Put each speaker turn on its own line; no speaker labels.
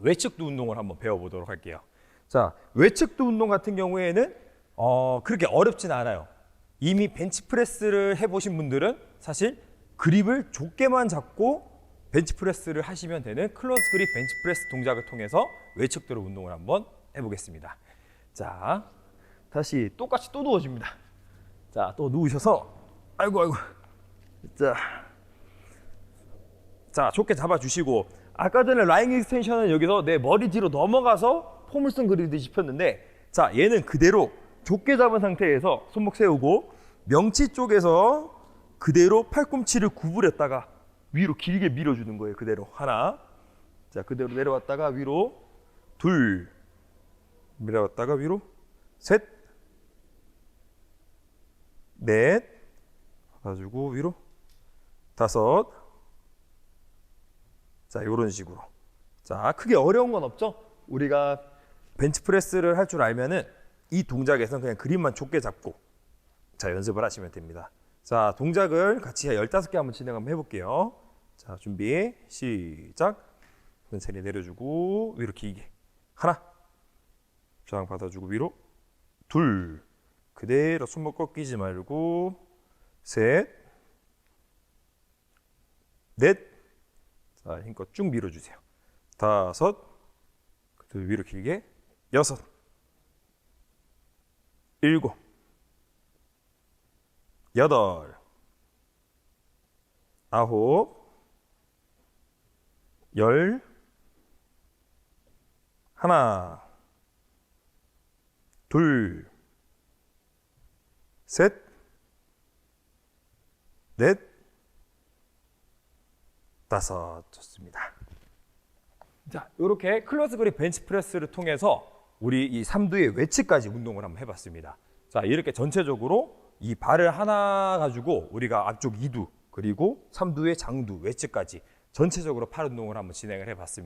외측도 운동을 한번 배워보도록 할게요. 자, 외측도 운동 같은 경우에는 어, 그렇게 어렵진 않아요. 이미 벤치프레스를 해보신 분들은 사실 그립을 좁게만 잡고 벤치프레스를 하시면 되는 클로즈 그립 벤치프레스 동작을 통해서 외측도로 운동을 한번 해보겠습니다. 자, 다시 똑같이 또 누워집니다. 자, 또 누우셔서 아이고 아이고. 자, 자, 좋게 잡아주시고 아까 전에 라인 익스텐션은 여기서 내 머리 뒤로 넘어가서 포물선 그리듯이 폈는데 자, 얘는 그대로 좁게 잡은 상태에서 손목 세우고 명치 쪽에서 그대로 팔꿈치를 구부렸다가 위로 길게 밀어주는 거예요. 그대로 하나, 자 그대로 내려왔다가 위로 둘, 내려왔다가 위로 셋, 넷, 가지고 위로 다섯. 자, 이런 식으로. 자, 크게 어려운 건 없죠? 우리가 벤치프레스를 할 줄 알면은 이 동작에서는 그냥 그립만 좁게 잡고 자, 연습을 하시면 됩니다. 자, 동작을 같이 15개 한번 진행 한번 해볼게요. 자, 준비, 시작. 천천히 내려주고, 위로 길게. 하나. 저항 받아주고, 위로. 둘. 그대로 손목 꺾이지 말고, 셋. 넷. 자, 힘껏 쭉 밀어주세요. 다섯. 그대로 위로 길게. 여섯. 일곱. 여덟. 아홉. 열. 하나. 둘. 셋. 넷. 다섯. 좋습니다. 자, 이렇게 클로즈 그립 벤치 프레스를 통해서 우리 이 삼두의 외치까지 운동을 한번 해봤습니다. 자, 이렇게 전체적으로 이 발을 하나 가지고 우리가 앞쪽 이두 그리고 삼두의 장두 외치까지 전체적으로 팔 운동을 한번 진행을 해봤습니다.